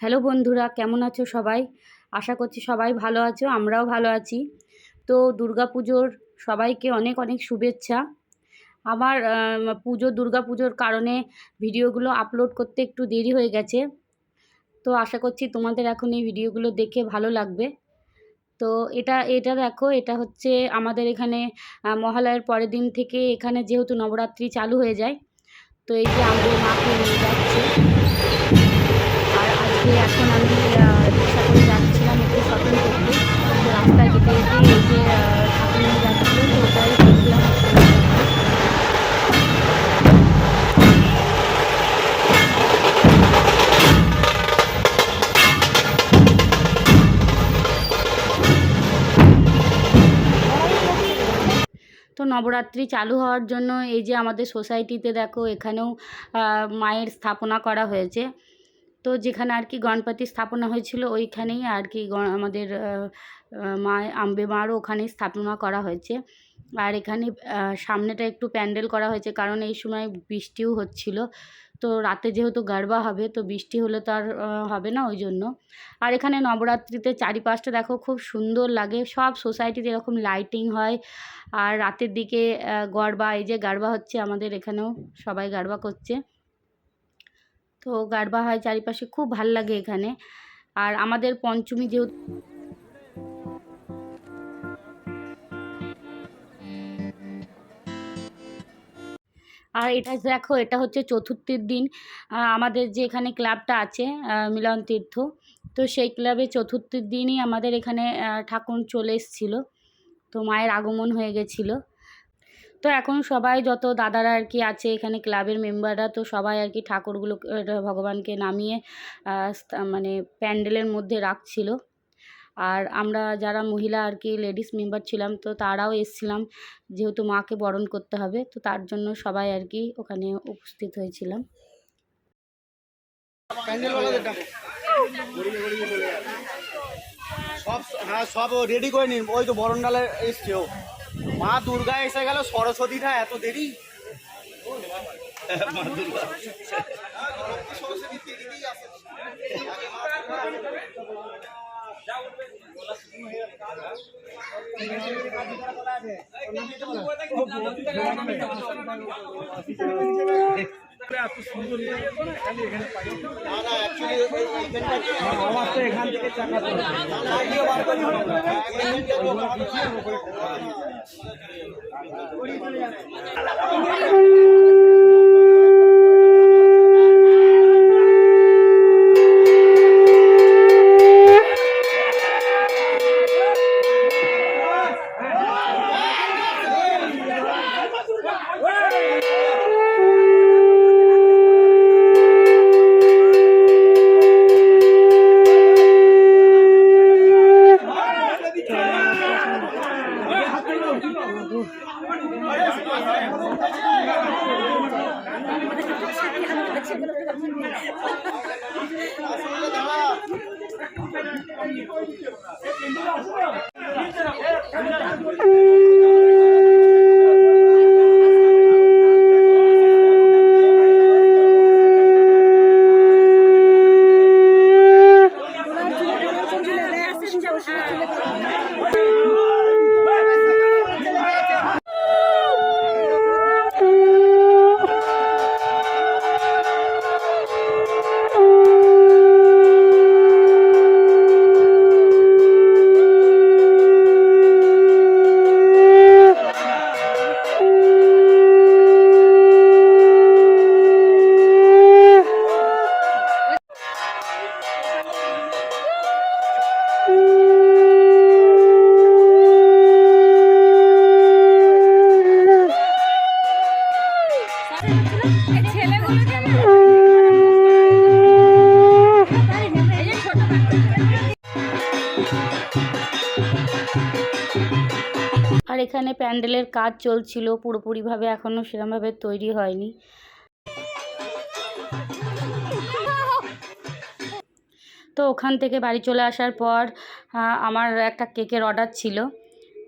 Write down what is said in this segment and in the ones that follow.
Hello বন্ধুরা, কেমন আছো সবাই? আশা করছি সবাই ভালো আছো, আমরাও ভালো আছি। তো পুজোর সবাইকে অনেক অনেক শুভেচ্ছা। আমার পুজো পুজোর কারণে ভিডিওগুলো আপলোড করতে একটু দেরি হয়ে গেছে। তো আশা করছি তোমাদের এখন এই ভিডিওগুলো দেখে ভালো লাগবে। তো এটা এটা দেখো, এটা হচ্ছে আমাদের এখানে মহালয়ার পরের দিন থেকে এখানে যেহেতু নবরাত্রি চালু হয়ে যায়, তো এই যে আমাদের মাকে নিয়ে যাচ্ছে। আজকে এখন আমি রিক্সা করে যাচ্ছিলাম একটু শপিং করতে। তো রাস্তায় যেতে যেতে এই যে নিয়ে যাচ্ছিল, তো ওটাই দেখলাম। তো নবরাত্রি চালু হওয়ার জন্য এই যে আমাদের সোসাইটিতে দেখো, এখানেও মায়ের স্থাপনা করা হয়েছে। তো যেখানে আর কি গণপতি স্থাপনা হয়েছিল ওইখানেই আর কি আমাদের মা, আম্বে মারও ওখানেই স্থাপনা করা হয়েছে। আর এখানে সামনেটা একটু প্যান্ডেল করা হয়েছে কারণ এই সময় বৃষ্টিও হচ্ছিল। তো রাতে যেহেতু গারবা হবে, তো বৃষ্টি হলে তো আর হবে না ওই জন্য আর এখানে নবরাত্রিতে চারিপাশটা দেখো খুব সুন্দর লাগে। সব সোসাইটিতে এরকম লাইটিং হয়। আর রাতের দিকে গরবা, এই যে গারবা হচ্ছে আমাদের এখানেও সবাই গারবা করছে। তো গারবা হয় চারিপাশে খুব ভালো লাগে এখানে। আর আমাদের পঞ্চমী যেহেতু আর এটা দেখো, এটা হচ্ছে চতুর্থীর দিন। আমাদের যে এখানে ক্লাবটা আছে মিলন তীর্থ, তো সেই ক্লাবে চতুর্থীর দিনই আমাদের এখানে ঠাকুর চলে এসেছিল। তো মায়ের আগমন হয়ে গেছিল। তো এখন সবাই যত দাদারা আর কি আছে এখানে ক্লাবের মেম্বাররা, তো সবাই আর কি ঠাকুরগুলো ভগবানকে নামিয়ে মানে প্যান্ডেলের মধ্যে রাখছিল। আর আমরা যারা মহিলা আর কি লেডিস মেম্বার ছিলাম, তো তারাও এসছিলাম যেহেতু মাকে বরণ করতে হবে, তো তার জন্য সবাই আর কি ওখানে উপস্থিত হয়েছিলাম। সব হ্যাঁ সব রেডি করে নিন। ওই তো বরণডালে এসছে ও। মা দুর্গা এসে গেল সরস্বতীটা এত দেরি? মা দুর্গা। আমার তো এখান থেকে চাকা আর এখানে প্যান্ডেলের কাজ চলছিল, পুরোপুরিভাবে এখনও সেরমভাবে তৈরি হয়নি। তো ওখান থেকে বাড়ি চলে আসার পর আমার একটা কেকের অর্ডার ছিল।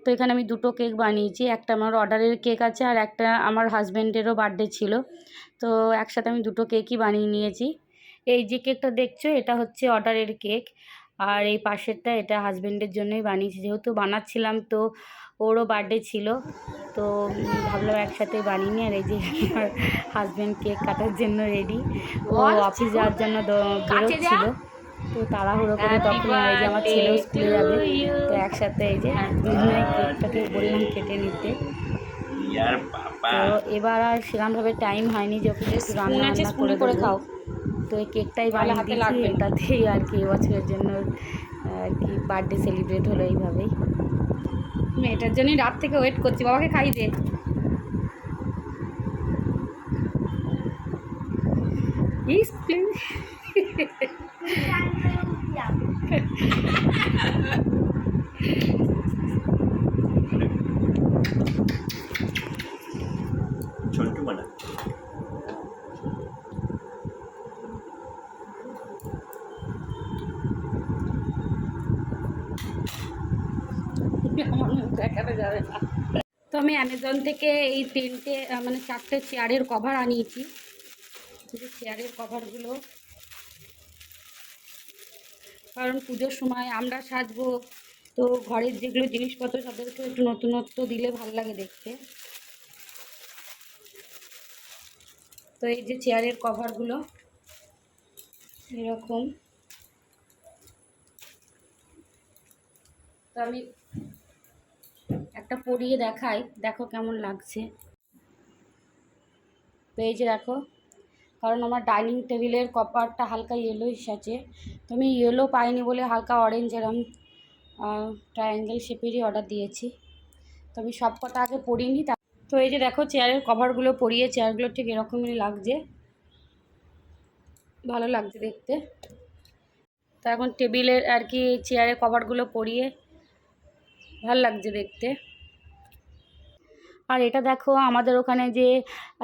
তো এখানে আমি দুটো কেক বানিয়েছি, একটা আমার অর্ডারের কেক আছে আর একটা আমার হাজব্যান্ডেরও বার্থডে ছিল। তো একসাথে আমি দুটো কেকই বানিয়ে নিয়েছি। এই যে কেকটা দেখছ, এটা হচ্ছে অর্ডারের কেক। আর এই পাশেরটা এটা হাজবেন্ডের জন্যই বানিয়েছি, যেহেতু বানাচ্ছিলাম তো ওরও বার্থডে ছিল। তো ভাবলাম একসাথে বানিয়ে নিই আর এই যে আমার হাজব্যান্ড কেক কাটার জন্য রেডি ও অফিস যাওয়ার জন্য বেরোচ্ছিল। তো তাড়াহুড়ো করে তখন এই যে আমার ছেলেও স্কুলে যাবে। তো একসাথে এই যে দুজনে কেকটাকে বললাম কেটে নিতে। তো এবার আর সেরকমভাবে টাইম হয়নি যখন একটু রান্না করে করে খাও। তো এই কেকটাই বানিয়ে হাতে দিয়েছি। লাগবে। এটাতেই আর কি এবছরের জন্য আর কি বার্থডে সেলিব্রেট হলো এইভাবেই। মেয়েটার জন্যই রাত থেকে ওয়েট করছি বাবাকে খাই দে please। ছোট্ট মানে আমার মুখ দেখানো যাবে না তো আমি অ্যামাজন থেকে এই তিনটে মানে চারটে চেয়ারের কভার আনিয়েছি। যে চেয়ারের কভারগুলো কারণ পুজোর সময় আমরা সাজবো, তো ঘরের যেগুলো জিনিসপত্র তাদেরকে একটু নতুনত্ব দিলে ভালো লাগে দেখতে। তো এই যে চেয়ারের কভারগুলো এরকম। তো আমি একটা পরিয়ে দেখাই। দেখো কেমন লাগছে। তো যে দেখো। কারণ আমার ডাইনিং টেবিলের কপারটা হালকা ইয়েলোইশ আছে। তো আমি ইয়েলো পাইনি বলে হালকা অরেঞ্জ এরম ট্রায়াঙ্গেল শেপেরই অর্ডার দিয়েছি। তো আমি সব কটা আগে পরিনি তা তো এই যে দেখো চেয়ারের কভারগুলো পরিয়ে চেয়ারগুলো ঠিক এরকমই লাগছে। ভালো লাগছে দেখতে। তো এখন টেবিলের আর কি চেয়ারের কভারগুলো পরিয়ে ভালো লাগছে দেখতে। আর এটা দেখো আমাদের ওখানে যে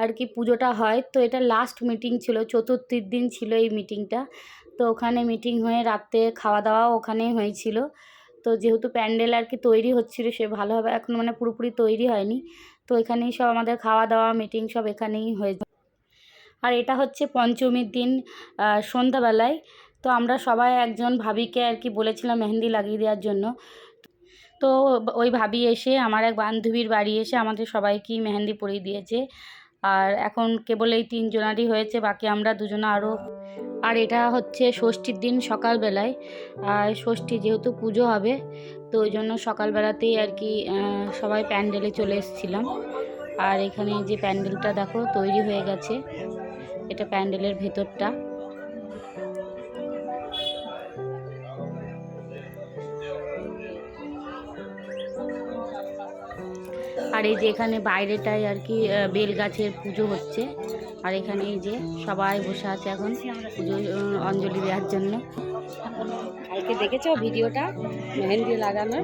আর কি পুজোটা হয়, তো এটা লাস্ট মিটিং ছিল, চতুর্থীর দিন ছিল এই মিটিংটা তো ওখানে মিটিং হয়ে রাত্রে খাওয়া দাওয়া ওখানেই হয়েছিল। তো যেহেতু প্যান্ডেল আর কি তৈরি হচ্ছিল, সে ভালোভাবে এখন মানে পুরোপুরি তৈরি হয়নি। তো এখানেই সব আমাদের খাওয়া দাওয়া মিটিং সব এখানেই হয়েছে আর এটা হচ্ছে পঞ্চমীর দিন সন্ধ্যাবেলায়। তো আমরা সবাই একজন ভাবিকে আর কি বলেছিলাম মেহেন্দি লাগিয়ে দেওয়ার জন্য। তো ওই ভাবি এসে আমার এক বান্ধবীর বাড়ি এসে আমাদের সবাইকেই মেহেন্দি পরিয়ে দিয়েছে। আর এখন কেবল এই তিনজনারই হয়েছে, বাকি আমরা দুজনে আরও। আর এটা হচ্ছে ষষ্ঠীর দিন সকালবেলায়। আর ষষ্ঠী যেহেতু পুজো হবে, তো ওই জন্য সকালবেলাতেই আর কি সবাই প্যান্ডেলে চলে এসেছিলাম। আর এখানে যে প্যান্ডেলটা দেখো, তৈরি হয়ে গেছে। এটা প্যান্ডেলের ভেতরটা। এই যে এখানে বাইরেটায় আর কি বেল গাছের পুজো হচ্ছে। আর এখানে এই যে সবাই বসে আছে এখন পুজো অঞ্জলি দেওয়ার জন্য। কালকে দেখেছ ভিডিওটা? মেহেন্দি লাগানোর?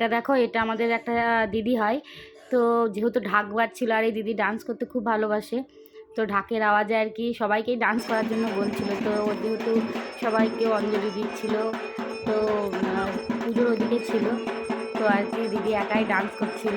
এটা দেখো, এটা আমাদের একটা দিদি হয়। তো যেহেতু ঢাক বাজছিল আর এই দিদি ডান্স করতে খুব ভালোবাসে, তো ঢাকের আওয়াজে আর কি সবাইকেই ডান্স করার জন্য বলছিল। তো ও যেহেতু সবাইকে অঞ্জলি দিচ্ছিল, তো পুজোর ওদিকে ছিল, তো আর কি দিদি একাই ডান্স করছিল।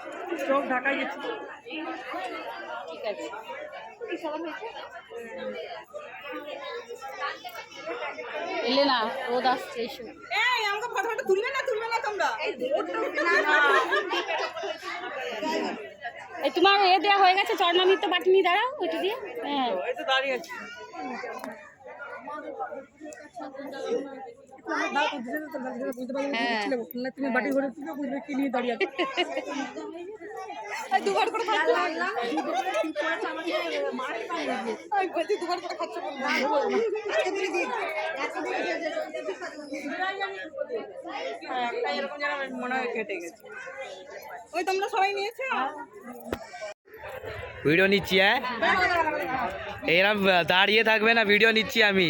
চোখ ঢাকাই গেছে। ঠিক আছে। এলে না রোদ আসছে এসো। এই আমাকে ফটো ফটো তুলবে না তুলবে না তোমরা? এই তোমার এ দেওয়া হয়ে গেছে চরণামিত্র বাটিনি দাঁড়াও ওইটা দিয়ে। হ্যাঁ। এই তো দাঁড়িয়ে আছে। হ্যাঁ তুমি বাটি ঘরে বুঝবে কি নিয়ে দাঁড়িয়ে দুবার করে বলছি দুবার করে খাচ্ছ হ্যাঁ, এরকম যেন মনে হয় কেটে গেছে। ওই তোমরা সবাই নিয়েছো? ভিডিও নিচ্ছি হ্যাঁ। এরম দাঁড়িয়ে থাকবে না ভিডিও নিচ্ছি আমি।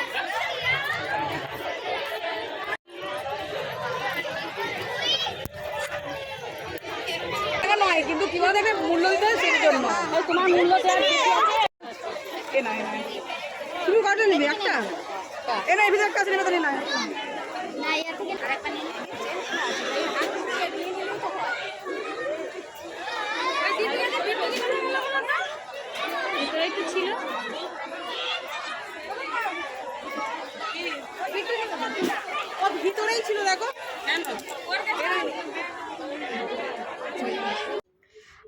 কিন্তু কীভাবে দেখবে মূল্য দিতে হয় সেই জন্য। তোমার মূল্য দেওয়ার কিছু আছে? এ নাই নাই তুমি কটা নিবি? একটা? এ না এই ভিতরে আছে নেবে। না ছিল। ভিতরেই ছিল দেখো।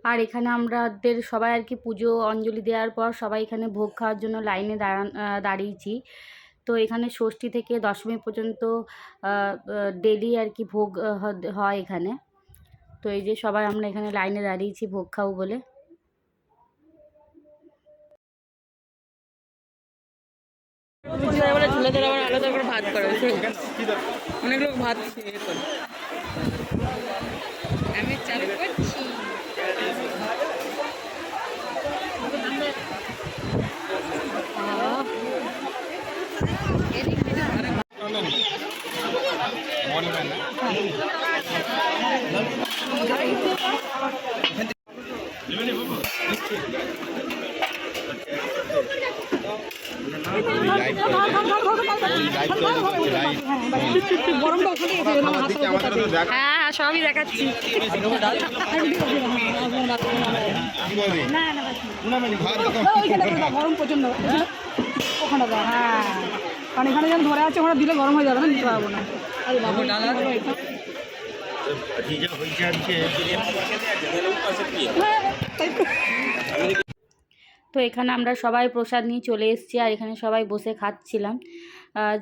আর এখানে আমাদের সবাই আর কি পুজো, অঞ্জলি দেওয়ার পর সবাই এখানে ভোগ খাওয়ার জন্য লাইনে দাঁড়ান দাঁড়িয়েছি। তো এখানে ষষ্ঠী থেকে দশমী পর্যন্ত ডেলি আর কি ভোগ হয় এখানে। তো এই যে সবাই আমরা এখানে লাইনে দাঁড়িয়েছি ভোগ খাব বলে। আবার আলাদা করে ভাত করে অনেক লোক ভাত খেয়ে আমি চালু করছি গরমটা ওখানে এসে গেলাম হাত হ্যাঁ সবই দেখাচ্ছি। গরম প্রচণ্ড ওখানে হ্যাঁ কারণ এখানে যেন ধরে আছে ওখানে দিলে গরম হয়ে যাবে না নিতে পারব না তো এখানে আমরা সবাই প্রসাদ নিয়ে চলে এসেছি আর এখানে সবাই বসে খাচ্ছিলাম।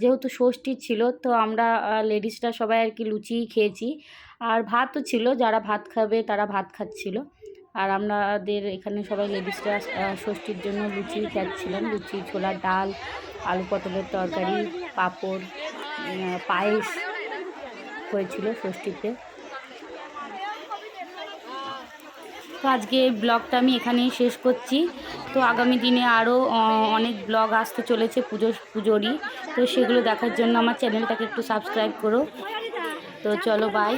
যেহেতু ষষ্ঠী ছিল, তো আমরা লেডিসরা সবাই আর কি লুচিই খেয়েছি। আর ভাতও ছিল, যারা ভাত খাবে তারা ভাত খাচ্ছিল। আর আমাদের এখানে সবাই লেডিসরা ষষ্ঠীর জন্য লুচি খাচ্ছিলাম। লুচি ছোলার ডাল, আলু পটলের তরকারি, পাঁপড় পায়েস হয়েছিল ষষ্ঠীতে। তো আজকে ব্লগটা আমি এখানেই শেষ করছি। তো আগামী দিনে আরও অনেক ব্লগ আসতে চলেছে পুজো, পুজোরই। তো সেগুলো দেখার জন্য আমার চ্যানেলটাকে একটু সাবস্ক্রাইব করো। তো চলো বাই